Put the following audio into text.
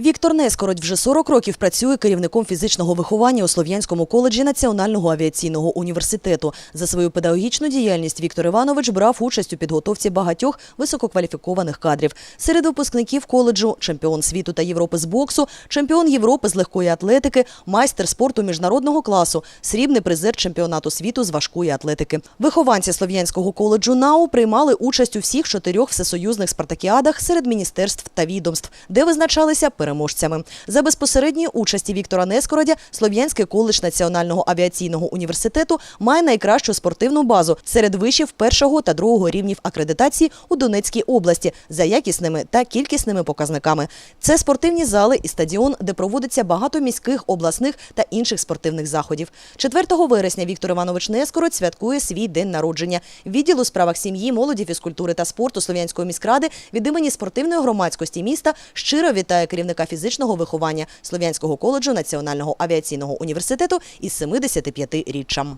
Віктор Нескородь вже 40 років працює керівником фізичного виховання у Слов'янському коледжі Національного авіаційного університету. За свою педагогічну діяльність Віктор Іванович брав участь у підготовці багатьох висококваліфікованих кадрів. Серед випускників коледжу чемпіон світу та Європи з боксу, чемпіон Європи з легкої атлетики, майстер спорту міжнародного класу, срібний призер чемпіонату світу з важкої атлетики. Вихованці Слов'янського коледжу НАУ приймали участь у всіх чотирьох всесоюзних спартакіадах серед міністерств та відомств, де визначалися переможцями. За безпосередньої участі Віктора Нескородя Слов'янський коледж Національного авіаційного університету має найкращу спортивну базу серед вишів першого та другого рівнів акредитації у Донецькій області за якісними та кількісними показниками. Це спортивні зали і стадіон, де проводиться багато міських, обласних та інших спортивних заходів. 4 вересня Віктор Іванович Нескородь святкує свій день народження. Відділ у справах сім'ї, молоді, фізкультури та спорту Слов'янської міськради від імені спортивної громадськості міста щиро вітає керівника фізичного виховання Слов'янського коледжу Національного авіаційного університету із 75-річчям.